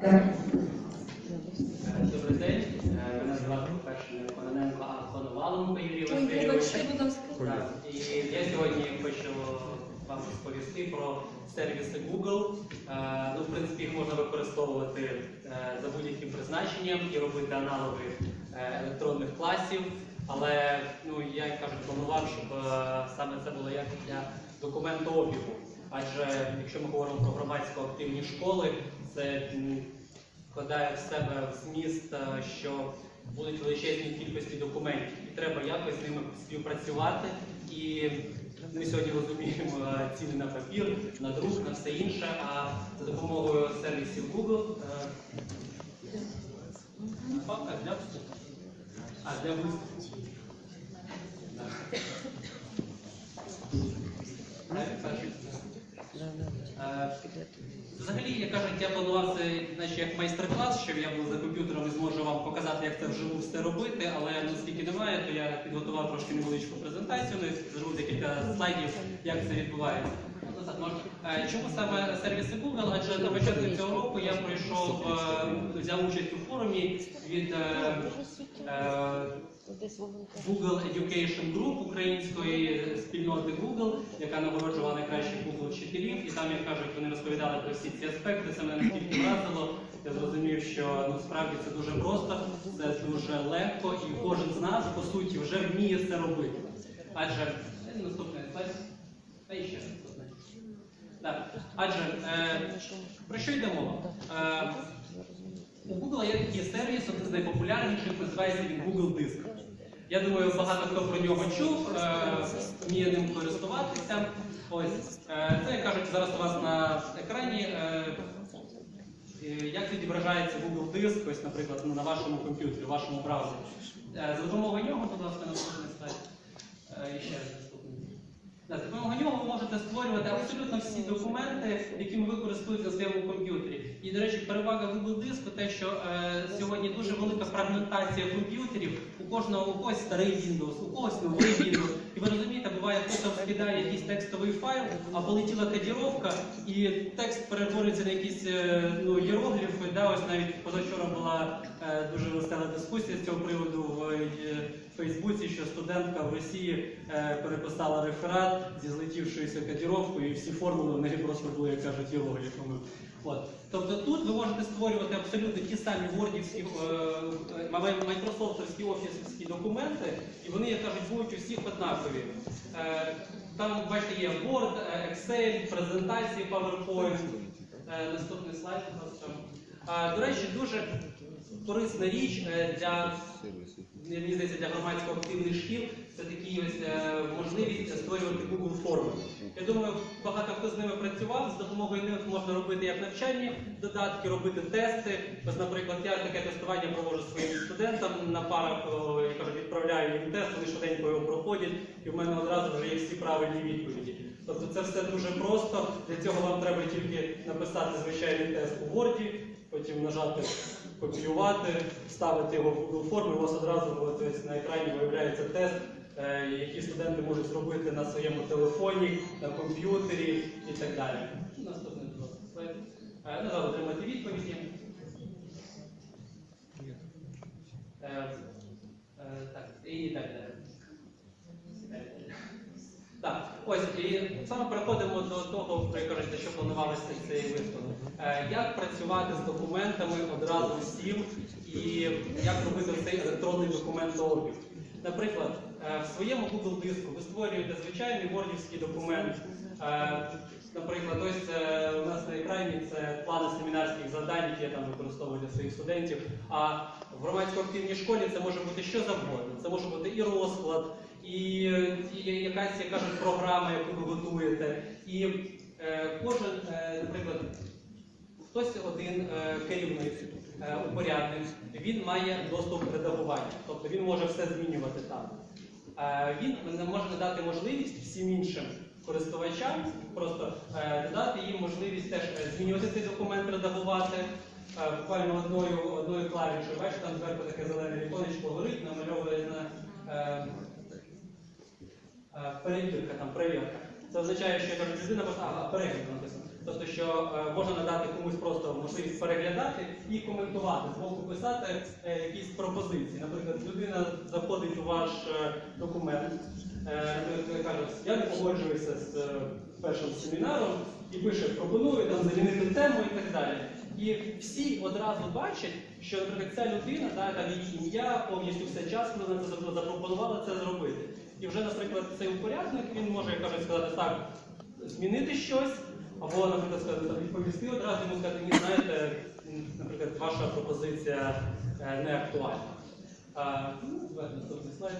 Добрий день. Е, Мене звати не Кононенко, а Коноваленко Юрій Васильович. І я сьогодні хочу вам розповісти про сервіси Google. Е, Ну, в принципі, їх можна використовувати е, за будь-яким призначенням і робити аналоги електронних класів. Але ну, я як кажуть, планував, щоб саме це було як для документообігу. Адже якщо ми говоримо про громадсько активні школи, це вкладає в себе в зміст, е, що будуть величезні кількості документів, і треба якось з ними співпрацювати. І ми сьогодні розуміємо е, ціни на папір, на друк, на все інше. А за допомогою сервісів Google е, папка для. А для виступу. Е, Взагалі, як кажуть, я планував це значить, як майстер-клас, що я був за комп'ютером і зможу вам показати, як це вживу все робити, але наскільки немає, то я підготував трошки невеличку презентацію, ну, і зробив декілька слайдів, як це відбувається. Ну. Е, Чому саме сервіси Google? Адже на початку цього року я пройшов, е, взяв участь у форумі від е, Google Education Group української спільноти Google, яка нагороджувала найкращих Google вчителів, і там, як кажуть, вони розповідали про всі ці аспекти. Це мене настільки вразило. Я зрозумів, що насправді це дуже просто, це дуже легко, і кожен з нас по суті вже вміє це робити. Адже е, наступний слайд. Та і ще наступний. Так. Адже е, про що йде мова? Е, у Google є такий сервіс, один з найпопулярніших, називається він Google Диск. Я думаю, багато хто про нього чув, е, вміє ним користуватися. Ось е, це як кажуть зараз у вас на екрані. е, Як відображається Google Диск, ось, наприклад, на вашому комп'ютері, вашому браузері. За допомогою нього, будь ласка, наступний слайд. Е, ще раз За допомогою нього ви можете створювати абсолютно всі документи, якими ви користуєтеся на своєму комп'ютері. І, до речі, перевага Google диску те, що е, сьогодні дуже велика фрагментація комп'ютерів. У кожного у когось старий Windows, у когось новий Windows. І ви розумієте, буває, хтось скидає якийсь текстовий файл, а полетіла кодіровка, і текст перетворюється на якісь е, ну, іерогліфи. Да, ось навіть позавчора була дуже весела дискусія з цього приводу в е, Фейсбуці, що студентка в Росії е, переписала реферат зі злетівшоюся кодіровкою, і всі формули в неї просто були, як кажуть, іерогліфами. От. Тобто тут ви можете створювати абсолютно ті самі вордівські, е, е, майкрософтовські офісівські документи, і вони, як кажуть, будуть у всіх однакові. Е, Там, бачите, є Word, е, Excel, презентації PowerPoint. Е, Наступний слайд. До речі, дуже корисна річ е, для мені здається, для громадсько активних шкіл це такі ось е, можливість створювати Google форми. Я думаю, багато хто з ними працював. З допомогою них можна робити як навчальні додатки, робити тести. Ось, наприклад, я таке тестування проводжу своїм студентам на парах, я кажу, відправляю їм тест, вони швиденько його проходять, і в мене одразу вже є всі правильні відповіді. Тобто це все дуже просто. Для цього вам треба тільки написати звичайний тест у Word, потім нажати копіювати, вставити його в Google форму, у вас одразу ось на екрані виявляється тест, е, який студенти можуть зробити на своєму телефоні, на комп'ютері і так далі. Наступний слайд. Е, Назад отримати відповіді. Е, Так, і так далі. Так, ось і саме переходимо до того, про яке кажуть, що планувалося цей виступ. Е, Як працювати з документами одразу всім і як робити цей електронний документообіг. Наприклад, е, в своєму Google диску ви створюєте звичайний вордівський документ. Е, Наприклад, ось е, у нас на екрані це плани семінарських завдань, які я там використовую для своїх студентів. А в громадсько-активній школі це може бути що завгодно. Це може бути і розклад, і, і якась, як кажуть, програма, яку ви готуєте. І е, кожен, е, наприклад, хтось один е, керівник, е, упорядник, він має доступ до редагування, тобто він може все змінювати там. Е, він може надати можливість всім іншим користувачам, просто е, додати їм можливість теж е, змінювати цей документ, редагувати. Е, буквально одною, одною клавішою, бачите, там зверху таке зелене віконечко горить, намальовує на е, е, перевірка, там перевірка. Це означає, що я кажу, людина просто а, перегляд написано. Тобто, що е, можна надати комусь просто можливість переглядати і коментувати, збоку писати е, якісь пропозиції. Наприклад, людина заходить у ваш е, документ, е, наприклад, каже, я не погоджуюся з е, першим семінаром і пише, пропоную там замінити тему і так далі. І всі одразу бачать, що наприклад, ця людина, да, там її ім'я, повністю все час, коли вона це запропонувала це зробити. Цей упорядник, він може, як кажуть, сказати так, змінити щось, або, наприклад, сказати, відповісти одразу йому сказати, ні, знаєте, наприклад, ваша пропозиція е, не актуальна. А, ну, слайд.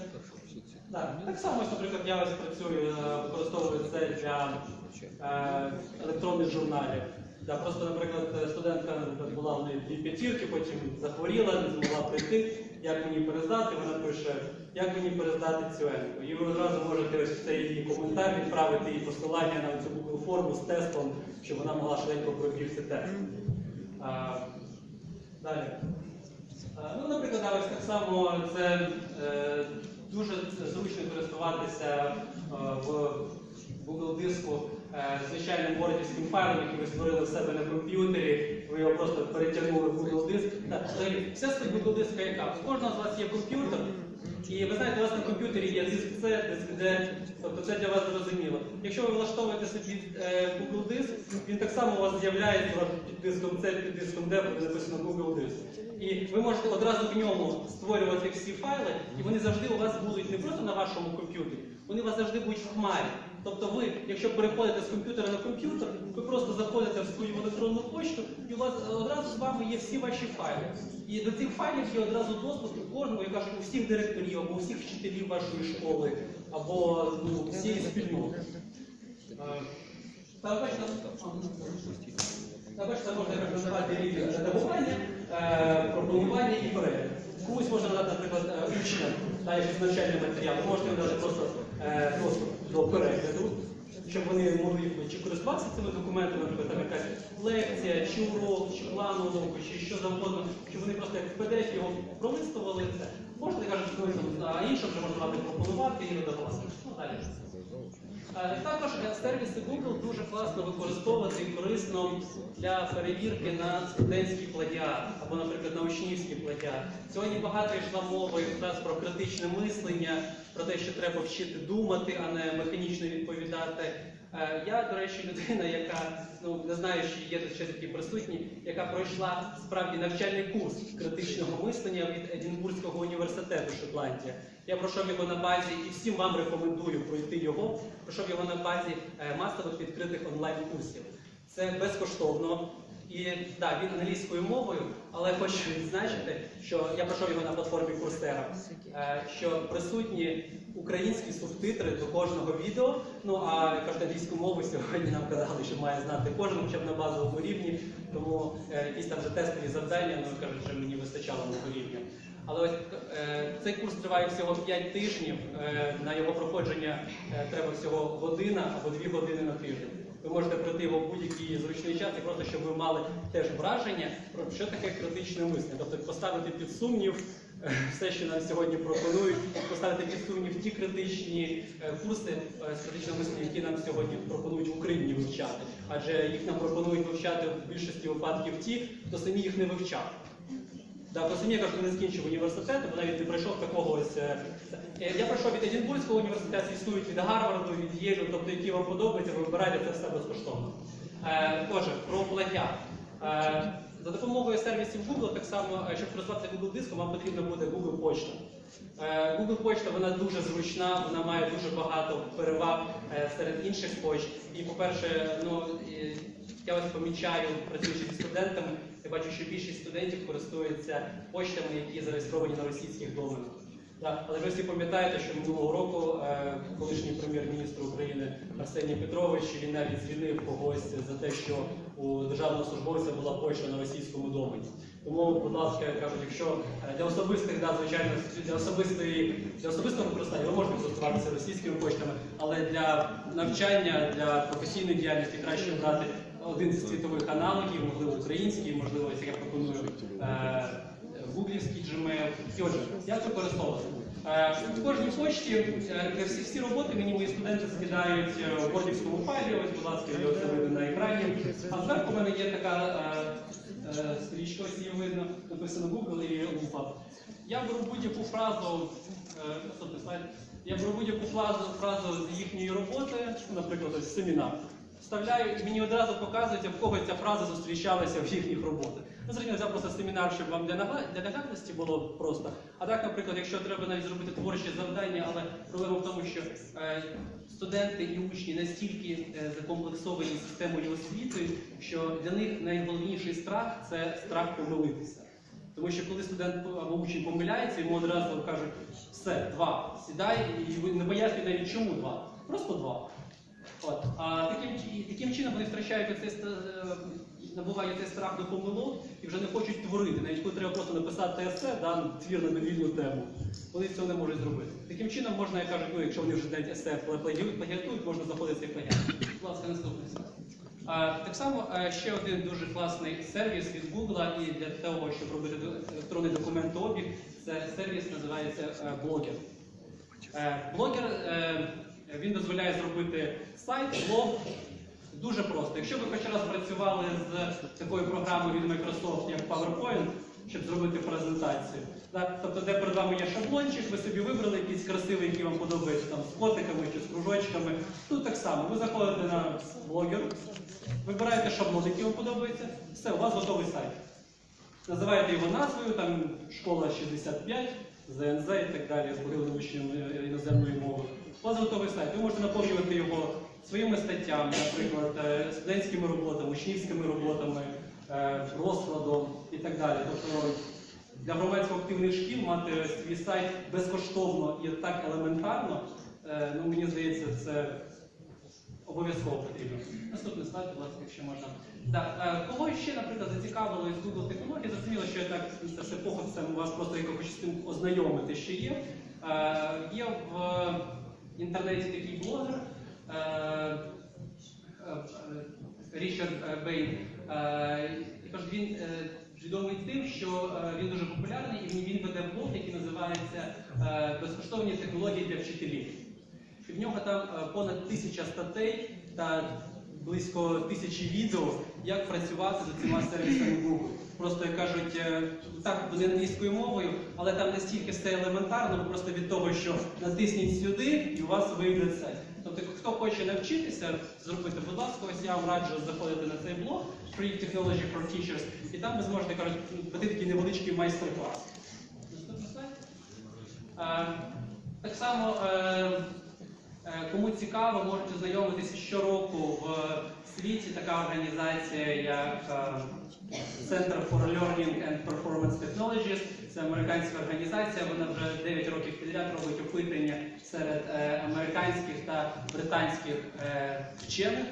Так, так само, наприклад, я ось працюю, е, використовую це для е, електронних журналів. Да, просто, наприклад, студентка наприклад, була в неї п'ятірки, потім захворіла, не змогла прийти. Як мені перездати? Вона пише, як мені перездати цю енку. І ви одразу можете ось цей її коментар відправити їй посилання на цю Google форму з тестом, щоб вона могла швидко пройти тест. А, далі. А, Ну, наприклад, ось так само це е, дуже зручно користуватися е, в Google диску е, звичайним вордівським файлом, який ви створили в себе на комп'ютері, ви його просто перетягнули в Google диск. Так, вся суть Google диска яка? У кожного з вас є комп'ютер, і ви знаєте, у вас на комп'ютері є диск C, диск D, тобто це для вас зрозуміло. Якщо ви влаштовуєте собі е, Google диск, він так само у вас з'являється під диском C, під диском D, буде написано Google диск. І ви можете одразу в ньому створювати всі файли, і вони завжди у вас будуть не просто на вашому комп'ютері, вони у вас завжди будуть в хмарі. Тобто ви, якщо переходите з комп'ютера на комп'ютер, ви просто заходите в свою електронну почту, і у вас одразу з вами є всі ваші файли. І до цих файлів є одразу доступ у кожного, я кажу, у всіх директорів, або у всіх вчителів вашої школи, або ну, всієї спільноти. Е, Та бачите, та бачите, можна називати рівень редагування, е, пропонування і перегляд. Комусь можна надати, наприклад, е, учням та навчальний матеріал, можете їм дати просто е, доступ до перегляду, щоб вони могли чи користуватися цими документами, наприклад, там якась лекція, чи урок, чи план уроку, чи що завгодно, щоб вони просто як в PDF його пролистували це. Можна кажуть, що а іншим вже можна пропонувати і редагувати. Ну, далі. Е, Також е, сервіси Google дуже класно використовувати і корисно для перевірки на студентський плагіат або, наприклад, на учнівський плагіат. Сьогодні багато йшла мова якраз про критичне мислення, про те, що треба вчити думати, а не механічно відповідати. Е, Я, до речі, людина, яка ну не знаю, чи є тут ще такі присутні, яка пройшла справді навчальний курс критичного мислення від Единбурзького університету Шотландія. Я пройшов його на базі і всім вам рекомендую пройти його. Пройшов його на базі е, масових відкритих онлайн-курсів. Це безкоштовно. І так, він англійською мовою, але хочу відзначити, що я пройшов його на платформі Coursera, е, що присутні українські субтитри до кожного відео. Ну а кажуть, англійську мову сьогодні нам казали, що має знати кожен, хоча б на базовому рівні. Тому е, якісь там вже тестові завдання, ну кажуть, що мені вистачало мого рівня. Але ось е, цей курс триває всього 5 тижнів. На його проходження треба всього година або 2 години на тиждень. Ви можете пройти його в будь-який зручний час і просто щоб ви мали теж враження про що таке критичне мислення. Тобто поставити під сумнів е, все, що нам сьогодні пропонують, поставити під сумнів ті критичні е, курси е, з критичного мислення, які нам сьогодні пропонують в Україні вивчати. Адже їх нам пропонують вивчати в більшості випадків ті, хто самі їх не вивчав. Да, по самі я кажу, не скінчив університет, бо навіть не пройшов такого ось. Е, Я пройшов від Единбурзького університету, існують від Гарварду, від Єлю, тобто які вам подобаються, ви вибираєте це все безкоштовно. Е, Отже, про плагіат. Е, За допомогою сервісів Google, так само, щоб користуватися Google диском, вам потрібна буде Google Почта. Google Почта вона дуже зручна, вона має дуже багато переваг серед інших почт. І, по-перше, ну я ось помічаю, працюючи зі студентами, я бачу, що більшість студентів користуються почтами, які зареєстровані на російських доменах. Да, але ви всі пам'ятаєте, що минулого року е, колишній прем'єр-міністр України Арсеній Петрович він навіть звільнив когось за те, що у державного службовця була почта на російському домені. Тому, будь ласка, я кажу, якщо е, для особистих, да, звичайно, для особистої для особистого використання ви можете користуватися російськими почтами, але для навчання, для професійної діяльності краще брати один з світових аналогів, можливо, український, можливо, як я пропоную. Е, гуглівський Gmail. І отже, як використовувати? Е, В кожній почті е, всі, всі роботи мені мої студенти скидають е, в вордівському файлі. Ось, будь ласка, його це видно на екрані. А зверху в мене є така е, е, стрічка, ось її видно, написано Google і лупа. Я беру будь-яку фразу, е. Я беру будь-яку фразу, фразу з їхньої роботи, наприклад, ось семінар. Вставляю і мені одразу показується, в кого ця фраза зустрічалася в їхніх роботах. Ну, зрозуміло, взяв просто семінар, щоб вам для наглядності було просто. А так, наприклад, якщо треба навіть зробити творче завдання, але проблема в тому, що е, студенти і учні настільки е, закомплексовані системою освіти, що для них найголовніший страх це страх помилитися. Тому що коли студент або учень помиляється, йому одразу кажуть, все, два, сідай, і не пояснюють навіть чому два. Просто два. От. А таким, таким чином вони втрачають оцей, е, набувають цей страх до помилок і вже не хочуть творити. Навіть коли треба просто написати есе, да, твір на невільну тему. Вони цього не можуть зробити. Таким чином можна, як кажуть, ну, якщо вони вже знають есе плагіатують, можна заходити цей плагіат. Будь ласка, наступний слайд. Так само е, ще один дуже класний сервіс від Google і для того, щоб робити електронний документообіг, це сервіс називається е, Blogger. Блогер він дозволяє зробити сайт, блог дуже просто. Якщо ви хоч раз працювали з такою програмою від Microsoft, як PowerPoint, щоб зробити презентацію, да, тобто де перед вами є шаблончик, ви собі вибрали якийсь красивий, який вам подобається, там з котиками чи з кружочками. Тут так само. Ви заходите на блогер, вибираєте шаблон, який вам подобається, все, у вас готовий сайт. Називаєте його назвою, там школа 65, ЗНЗ і так далі, з погибним учнем е, іноземної мови. У сайт. Ви можете наповнювати його своїми статтями, наприклад, е, студентськими роботами, учнівськими роботами, е, розкладом і так далі. Тобто для громадсько активних шкіл мати свій сайт безкоштовно і так елементарно, е, ну мені здається, це Обов'язково потрібно. Наступний слайд, будь ласка, якщо можна. Так, кого ще, наприклад, зацікавило із Google технологій, зрозуміло, що я так це все похопцем вас просто з цим ознайомити, що є. Є в інтернеті такий блогер е, е, е, Річард Бейн. Він відомий тим, що він дуже популярний і він- веде блог, який називається Безкоштовні технології для вчителів. І в нього там понад тисяча статей та близько тисячі відео, як працювати з цими сервісами Google. Просто як кажуть, е, так вони англійською мовою, але там настільки все елементарно, просто від того, що натисніть сюди, і у вас вийде це. Тобто, хто хоче навчитися зробити, будь ласка, ось я вам раджу заходити на цей блог Free Technology for Teachers, і там ви зможете кажуть, пройти такий невеличкий майстер-клас. Наступний слайд. Е, Так само, е, кому цікаво, можете знайомитися щороку в світі така організація, як е, Center for Learning and Performance Technologies. Це американська організація. Вона вже 9 років підряд робить опитання серед е, американських та британських е, вчених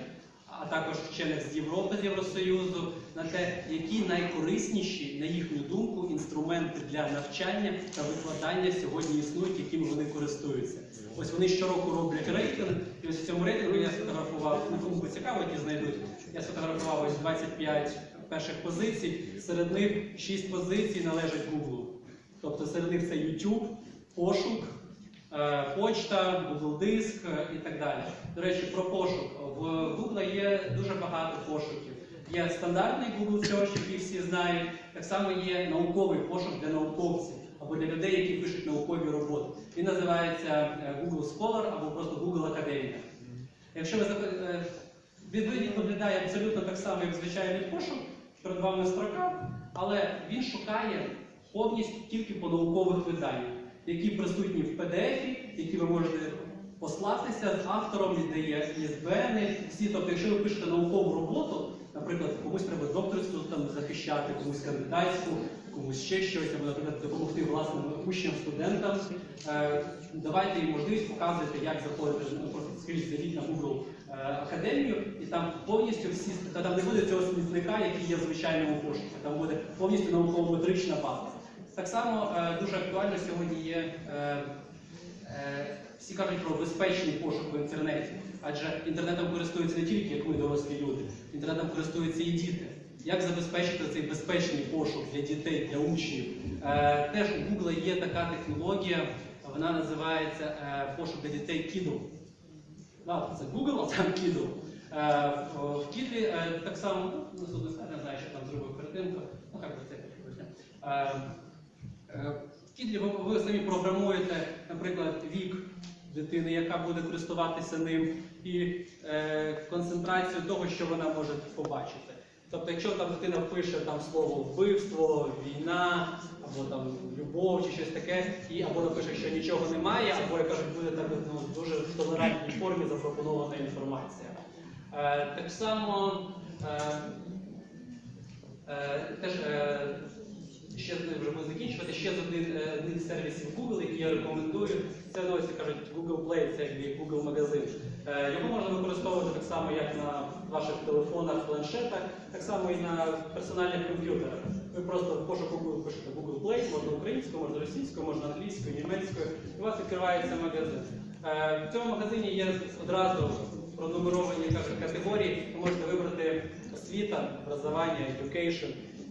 а також вчених з Європи, з Євросоюзу, на те, які найкорисніші, на їхню думку, інструменти для навчання та викладання сьогодні існують, якими вони користуються. Ось вони щороку роблять рейтинг, і ось в цьому рейтингу я сфотографував, ну кому цікаво, ті знайдуть. Я сфотографував ось 25 перших позицій. Серед них 6 позицій належать Google. Тобто серед них це YouTube, пошук. Е, Почта, Google Диск е, і так далі. До речі, про пошук. В Google є дуже багато пошуків. Є стандартний Google Search, який всі знають. Так само є науковий пошук для науковців або для людей, які пишуть наукові роботи. Він називається е, Google Scholar або просто Google Academia. Якщо ви він виглядає абсолютно так само, як звичайний пошук, перед вами строка, але він шукає повністю тільки по наукових виданнях, які присутні в PDF, які ви можете послатися з автором, де є ISBN, всі. Тобто, якщо ви пишете наукову роботу, наприклад, комусь треба докторську там захищати, комусь кандидатську, комусь ще щось, або, наприклад, допомогти власним учням, студентам, е, давайте їм можливість показувати, як заходити ну, скажіть, зайдіть на Google е, академію, і там повністю всі та там не буде цього смітника, який є в звичайному пошуку. Там буде повністю науково-метрична база. Так само е, дуже актуально сьогодні є. е, Е, Всі кажуть про безпечний пошук в інтернеті, адже інтернетом користуються не тільки як ми, дорослі люди, інтернетом користуються і діти. Як забезпечити цей безпечний пошук для дітей, для учнів? Теж у Google є така технологія, вона називається пошук для дітей Kindle. Да, це Google, а там Kindle. В- е, так само, ну, слайд, не знаю, що там зробив картинку, ну хай це Ви, ви самі програмуєте, наприклад, вік дитини, яка буде користуватися ним, і е, концентрацію того, що вона може побачити. Тобто, якщо там дитина пише там слово вбивство, війна, або там любов чи щось таке, і або напише, що нічого немає, або як кажуть, буде так ну, дуже в толерантній формі запропонована інформація. Е, так само е, е, теж е, ще з ним вже буду закінчувати. Ще з один, е, один сервісів Google, який я рекомендую. Це ну, кажуть Google Play, це якби Google магазин. Е, Його можна використовувати так само, як на ваших телефонах, планшетах, так само і на персональних комп'ютерах. Ви просто в пошуку пишете Google Play, можна українською, можна російською, можна англійською, німецькою, і у вас відкривається магазин. Е, В цьому магазині є одразу пронумеровані категорії. Ви можете вибрати освіта, образування, education.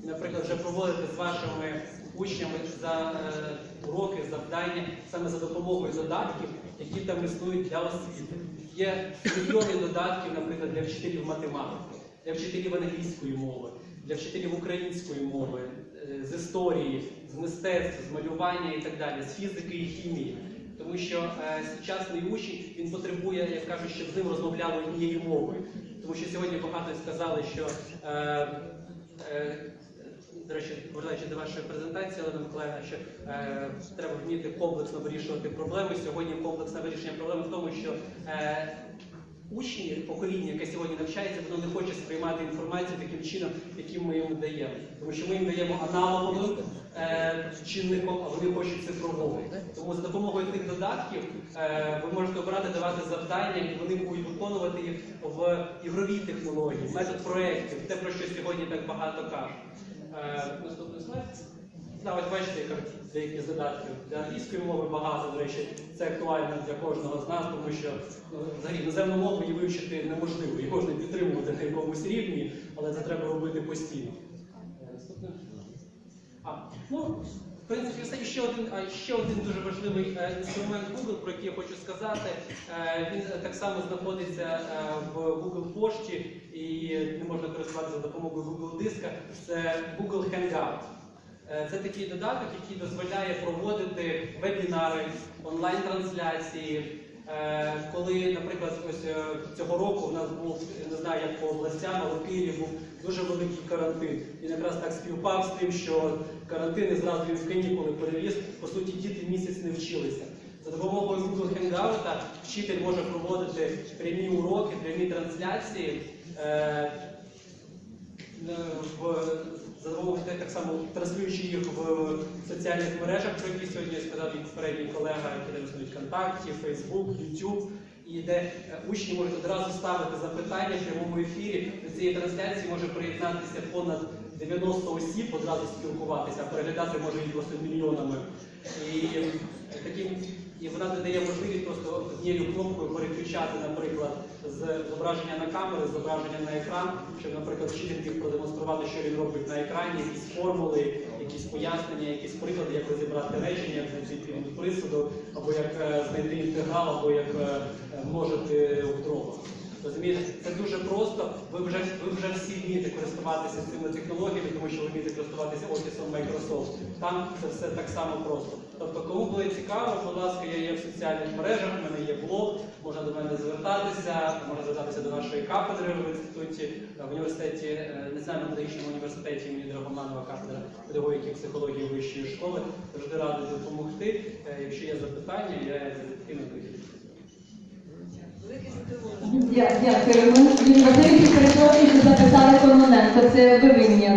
Наприклад, вже проводити з вашими учнями за е, уроки, завдання саме за допомогою додатків, які там існують для освіти. Є мільйони додатків, наприклад, для вчителів математики, для вчителів англійської мови, для вчителів української мови, е, з історії, з мистецтва, з малювання і так далі, з фізики і хімії. Тому що е, сучасний учень він потребує, як кажуть, щоб з ним розмовляли однією мовою. Тому що сьогодні багато сказали, що е, е, до речі, повертаючи до вашої презентації, Олена Миколаївна, що е, треба вміти комплексно вирішувати проблеми. Сьогодні комплексне вирішення проблеми в тому, що е, учні, покоління, яке сьогодні навчається, воно не хоче сприймати інформацію таким чином, яким ми їм даємо. Тому що ми їм даємо аналоговим е, чинником, а вони хочуть цифрового. Тому за допомогою тих додатків е, ви можете обирати давати завдання, і вони будуть виконувати їх в ігровій технології, метод проєктів, те, про що сьогодні так багато кажуть. Е, Наступний слайд. Да, ось бачите, як деякі задатки для англійської мови багато, до речі, це актуально для кожного з нас, тому що ну, взагалі іноземну мову її вивчити неможливо, її можна підтримувати на якомусь рівні, але це треба робити постійно. Е, Наступне. А, ну, принципі, все. Ще один, ще один дуже важливий е, інструмент Google, про який я хочу сказати. Е, він е, так само знаходиться в Google пошті і не можна користуватися за допомогою Google диска. Це Google Hangout. Це такий додаток, який дозволяє проводити вебінари, онлайн-трансляції. Е, Коли, наприклад, ось е, цього року в нас був, не знаю, як по областям, але в Києві був дуже великий карантин. Він якраз так співпав з тим, що карантин і зразу він в канікули переліз. По суті, діти місяць не вчилися. За допомогою Google Hangout вчитель може проводити прямі уроки, прямі трансляції. е, за так само транслюючи їх в соціальних мережах, про які сьогодні сказав і попередній колега, які існують ВКонтакті, Facebook, YouTube, і де е, учні можуть одразу ставити запитання в прямому ефірі. До цієї трансляції може приєднатися понад 90 осіб, одразу спілкуватися, переглядати може їх просто мільйонами. І е, таким і вона дає можливість просто однією кнопкою переключати, наприклад, з зображення на камеру, з зображення на екран, щоб, наприклад, вчитель міг продемонструвати, що він робить на екрані, якісь формули, якісь пояснення, якісь приклади, як розібрати речення, як знайти присуду, або як е, знайти інтеграл, або як е, в множити вдруг. Розумієте, це дуже просто. Ви вже ви вже всі вмієте користуватися цими технологіями, тому що ви вмієте користуватися офісом Microsoft. Там це все так само просто. Тобто, кому було цікаво, будь ласка, я є в соціальних мережах, в мене є блог, можна до мене звертатися, можна звертатися до нашої кафедри в інституті, е, в університеті, е, Національно-педагогічному університеті імені Драгоманова кафедра педагогіки і психології вищої школи. Завжди радий допомогти. Е, Якщо є запитання, я залюбки відповім. Велике задоволення. Дя- Дякуємо. Він Васильович, перепрошую, що записали Кононенко. Це ви винні,